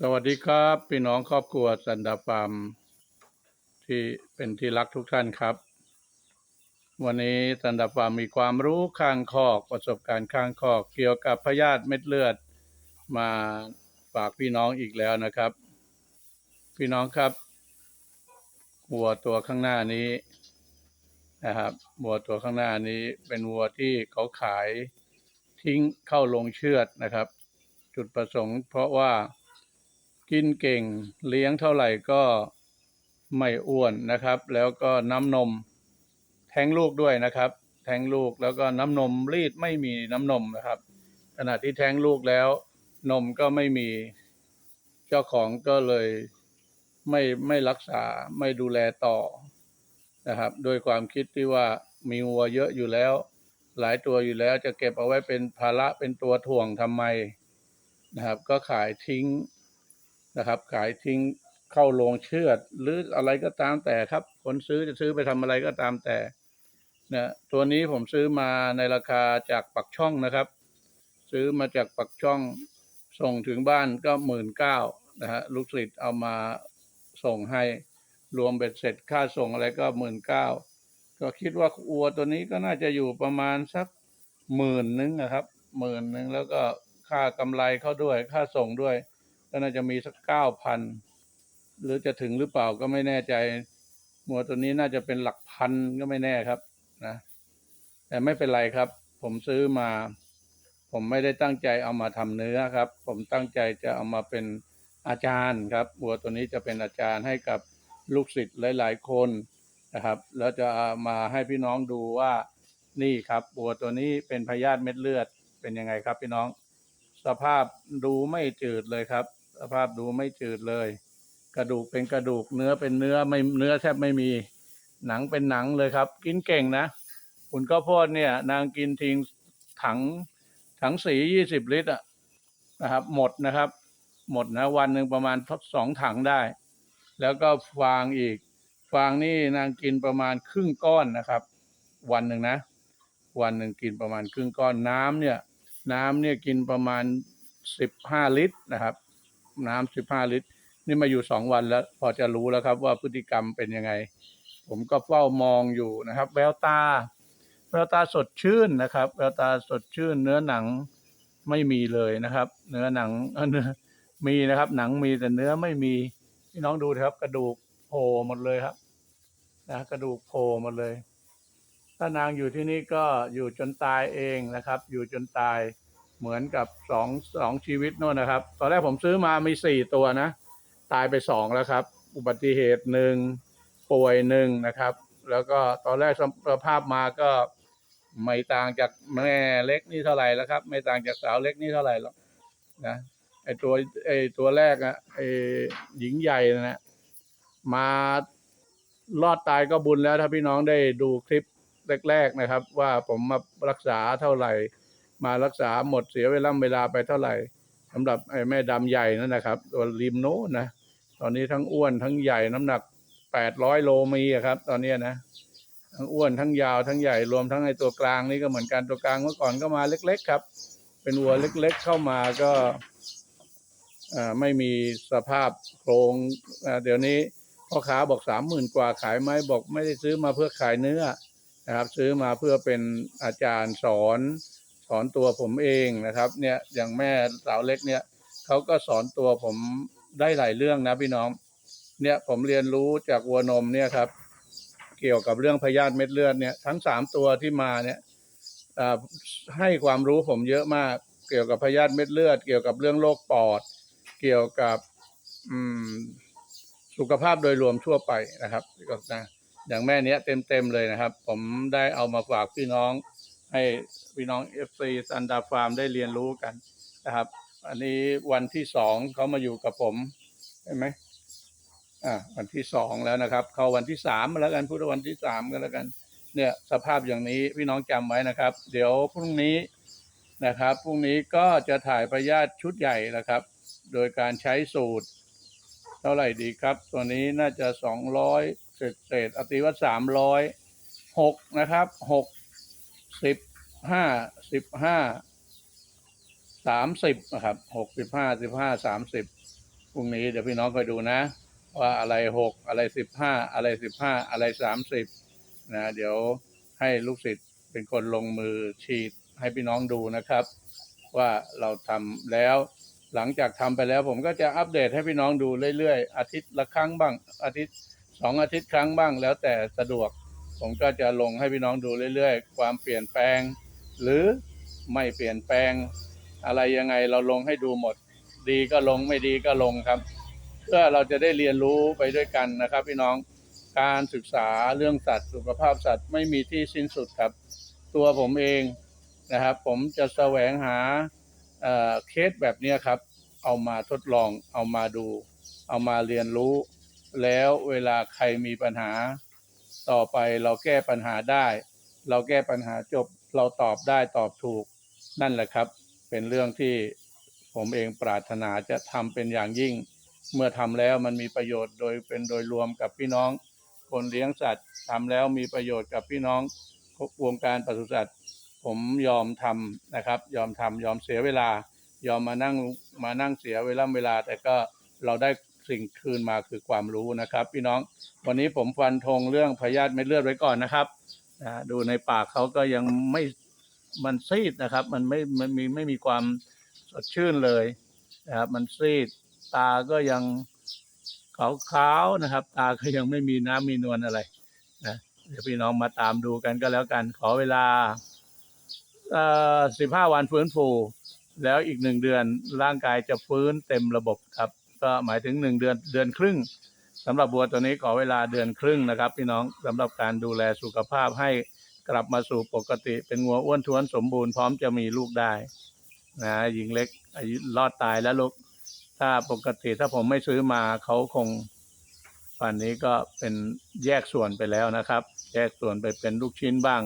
สวัสดีครับพี่น้องครอบครัวสันดาฟาร์มที่เป็นที่รักทุกท่านครับ วันนี้สันดาฟาร์มมีความรู้ข้างคอกประสบการณ์ข้างคอก เกี่ยวกับพยาธิเม็ดเลือดมาฝากพี่น้องอีกแล้วนะครับ พี่น้องครับวัวตัวข้างหน้านี้นะครับวัวตัวข้างหน้านี้เป็นวัวที่เขาขายทิ้งเข้าลงเชือดนะครับ จุดประสงค์เพราะว่า กินเก่งเลี้ยงเท่าไหร่ก็ไม่อ้วนนะครับ แล้วก็น้ำนมแท้งลูกด้วยนะครับ แท้งลูกแล้วก็น้ำนมรีดไม่มีน้ำนมนะครับ ขณะที่แท้งลูกแล้วนมก็ไม่มีเจ้าของก็เลยไม่ไม่รักษาไม่ดูแลต่อนะครับโดยความคิดที่ว่ามีวัวเยอะอยู่แล้ว หลายตัวอยู่แล้วจะเก็บเอาไว้เป็นภาระเป็นตัวถ่วงทำไมนะครับ ก็ขายทิ้ง นะครับ ขายทิ้งเข้าโรงเชือด หรืออะไรก็ตามแต่ครับ คนซื้อจะซื้อไปทำอะไรก็ตามแต่นะตัวนี้ผมซื้อมาในราคาจากปักช่องนะครับ ซื้อมาจากปักช่องส่งถึงบ้านก็หมื่นเก้านะฮะลูกศิษย์เอามาส่งให้รวมเบ็ดเสร็จค่าส่งอะไรก็หมื่นเก้าก็คิดว่าอัวตัวนี้ก็น่าจะอยู่ประมาณสักหมื่นนึงนะครับหมื่นนึงแล้วก็ค่ากำไรเข้าด้วยค่าส่งด้วย ก็น่าจะมีสักเก้าพันหรือจะถึงหรือเปล่าก็ไม่แน่ใจหัวตัวนี้น่าจะเป็นหลักพันก็ไม่แน่ครับนะแต่ไม่เป็นไรครับ ผมซื้อมา ผมไม่ได้ตั้งใจเอามาทำเนื้อครับ ผมตั้งใจจะเอามาเป็นอาจารย์ครับวัวตัวนี้จะเป็นอาจารย์ให้กับลูกศิษย์หลาย ๆ คนนะครับ แล้วจะามาให้พี่น้องดูว่านี่ครับวัวตัวนี้เป็นพยาธิเม็ดเลือดเป็นยังไงครับพี่น้อง สภาพดูไม่จืดเลยครับ ภาพดูไม่จืดเลย กระดูกเป็นกระดูกเนื้อเป็นเนื้อไม่เนื้อแทบไม่มี หนังเป็นหนังเลยครับ กินเก่งนะคุณข้าวโพดเนี่ย นางกินทิ้งถังถังสียี่สิบลิตรอะนะครับ หมดนะครับ หมดนะวันหนึ่งประมาณสองถังได้ แล้วก็ฟางอีก ฟางนี่นางกินประมาณครึ่งก้อนนะครับ วันหนึ่งนะ วันหนึ่งกินประมาณครึ่งก้อนน้ำเนี่ย น้ำเนี่ยกินประมาณสิบห้าลิตรนะครับ น้ำสิบห้าลิตร นี่มาอยู่สองวันแล้ว พอจะรู้แล้วครับว่าพฤติกรรมเป็นยังไง ผมก็เฝ้ามองอยู่นะครับ แววตา แววตาสดชื่นนะครับ แววตาสดชื่น เนื้อหนังไม่มีเลยนะครับ เนื้อหนังเนื้อมีนะครับ หนังมีแต่เนื้อไม่มีพี่น้องดูครับ กระดูกโผล่หมดเลยครับนะกระดูกโผล่หมดเลย ถ้านางอยู่ที่นี่ก็อยู่จนตายเองนะครับ อยู่จนตาย เหมือนกับสองสองชีวิตโน่นนะครับ ตอนแรกผมซื้อมามีสี่ตัวนะ ตายไปสองแล้วครับ อุบัติเหตุหนึ่งป่วยหนึ่งนะครับ แล้วก็ตอนแรกสภาพมาก็ไม่ต่างจากแม่เล็กนี่เท่าไหร่แล้วครับ ไม่ต่างจากสาวเล็กนี่เท่าไหร่หรอกนะไอตัวไอตัวแรกอะไอหญิงใหญ่นะนะมารอดตายก็บุญแล้วถ้าพี่น้องได้ดูคลิปแรก ๆนะครับ ว่าผมมารักษาเท่าไหร่ มารักษาหมดเสียเวลาเวลาไปเท่าไหร่สำหรับไอ้แม่ดำใหญ่นั่นนะครับ ตัวริมโน้นะตอนนี้ทั้งอ้วนทั้งใหญ่น้ำหนักแปดร้อยโลมีอะครับ ตอนเนี้ยนะทั้งอ้วนทั้งยาวทั้งใหญ่รวมทั้งไอ้ตัวกลางนี่ก็เหมือนกันตัวกลางเมื่อก่อนก็มาเล็ก ๆ ครับ เป็นวัวเล็ก ๆ เข้ามาก็อ่าไม่มีสภาพโครงเดี๋ยวนี้พ่อค้าบอกสามหมื่นกว่าขายไหมบอกไม่ได้ซื้อมาเพื่อขายเนื้อนะครับ ซื้อมาเพื่อเป็นอาจารย์สอน อนตัวผมเองนะครับ เนี่ยอย่างแม่สาวเล็กเนี่ยเขาก็สอนตัวผมได้หลายเรื่องนะพี่น้อง เนี่ยผมเรียนรู้จากวัวนมเนี่ยครับ เกี่ยวกับเรื่องพยาธิเม็ดเลือดเนี่ยทั้งสามตัวที่มาเนี่ยให้ความรู้ผมเยอะมาก เกี่ยวกับพยาธิเม็ดเลือด เกี่ยวกับเรื่องโรคปอด เกี่ยวกับสุขภาพโดยรวมทั่วไปนะครับก็นะอย่างแม่เนี้ยเต็มๆเลยนะครับ ผมได้เอามาฝากพี่น้อง ให้พี่น้องเอฟซีซันดาฟาร์มได้เรียนรู้กันนะครับ อันนี้วันที่สองเขามาอยู่กับผมใช่ไหมอ่าวันที่สองแล้วนะครับ เข้าวันที่สามมาแล้วกันพูดว่าวันที่สามก็แล้วกันเนี่ยสภาพอย่างนี้พี่น้องจำไว้นะครับ เดี๋ยวพรุ่งนี้นะครับพรุ่งนี้ก็จะถ่ายพยาธิชุดใหญ่นะครับ โดยการใช้สูตร เท่าไหร่ดีครับ ตัวนี้น่าจะสองร้อยเศษเศษอติว่าสามร้อยหกนะครับหก สิบห้าสิบห้าสามสิบนะครับหกสิบห้าสิบห้าสามสิบพรุ่งนี้เดี๋ยวพี่น้องคอยดูนะ ว่าอะไรหกอะไรสิบห้าอะไรสิบห้าอะไรสามสิบนะเดี๋ยวให้ลูกศิษย์เป็นคนลงมือฉีดให้พี่น้องดูนะครับ ว่าเราทำแล้ว หลังจากทำไปแล้วผมก็จะอัปเดตให้พี่น้องดูเรื่อยๆ อาทิตย์ละครั้งบ้าง อาทิตย์สองอาทิตย์ครั้งบ้างแล้วแต่สะดวก ผมก็จะลงให้พี่น้องดูเรื่อยๆ ความเปลี่ยนแปลง หรือไม่เปลี่ยนแปลง อะไรยังไงเราลงให้ดูหมด ดีก็ลงไม่ดีก็ลงครับ เพื่อเราจะได้เรียนรู้ไปด้วยกันนะครับ พี่น้องการศึกษาเรื่องสัตว์สุขภาพสัตว์ไม่มีที่สิ้นสุดครับ ตัวผมเองนะครับ ผมจะแสวงหาเเคสแบบนี้ครับ เอามาทดลองเอามาดู เอามาเรียนรู้ แล้วเวลาใครมีปัญหา ต่อไปเราแก้ปัญหาได้ เราแก้ปัญหาจบเราตอบได้ตอบถูกนั่นแหละครับ เป็นเรื่องที่ผมเองปรารถนาจะทำเป็นอย่างยิ่ง เมื่อทำแล้วมันมีประโยชน์โดยเป็นโดยรวมกับพี่น้อง คนเลี้ยงสัตว์ทำแล้วมีประโยชน์กับพี่น้องวงการปศุสัตว์ผมยอมทำนะครับ ยอมทำยอมเสียเวลา ยอมมานั่งมานั่งเสียเวลาเวลา แต่ก็เราได้ สิ่งคืนมาคือความรู้นะครับ พี่น้องวันนี้ผมฟันธงเรื่องพยาธิเม็ดเลือดไว้ก่อนนะครับนะดูในปากเขาก็ยังไม่มันซีดนะครับ มันไม่มันมีไม่มีความสดชื่นเลยนะครับมันซีดตาก็ยังขาวๆนะครับ ตาก็ยังไม่มีน้ำมีนวลอะไรนะเดี๋ยวพี่น้องมาตามดูกันก็แล้วกัน ขอเวลาสิบห้าวันฟื้นฟู แล้วอีกหนึ่งเดือนร่างกายจะฟื้นเต็มระบบครับ ก็หมายถึงหนึ่งเดือนเดือนครึ่งสำหรับบัวตัวนี้ขอเวลาเดือนครึ่งนะครับ พี่น้องสำหรับการดูแลสุขภาพให้กลับมาสู่ปกติ เป็นงัวอ้วนท้วนสมบูรณ์พร้อมจะมีลูกได้นะหญิงเล็กอายุรอดตายแล้วลูกถ้าปกติถ้าผมไม่ซื้อมาเขาคงป่านนี้ก็เป็นแยกส่วนไปแล้วนะครับ แยกส่วนไปเป็นลูกชิ้นบ้าง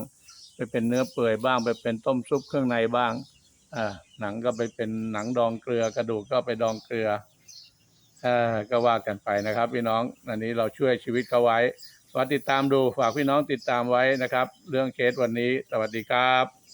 ไปเป็นเนื้อเปื่อยบ้าง ไปเป็นต้มซุปเครื่องในบ้างอ่าหนังก็ไปเป็นหนังดองเกลือกระดูกก็ไปดองเกลือ ก็ว่ากันไปนะครับ พี่น้องอันนี้เราช่วยชีวิตเขาไว้ฝากติดตามดูฝากพี่น้องติดตามไว้นะครับ เรื่องเคสวันนี้ สวัสดีครับ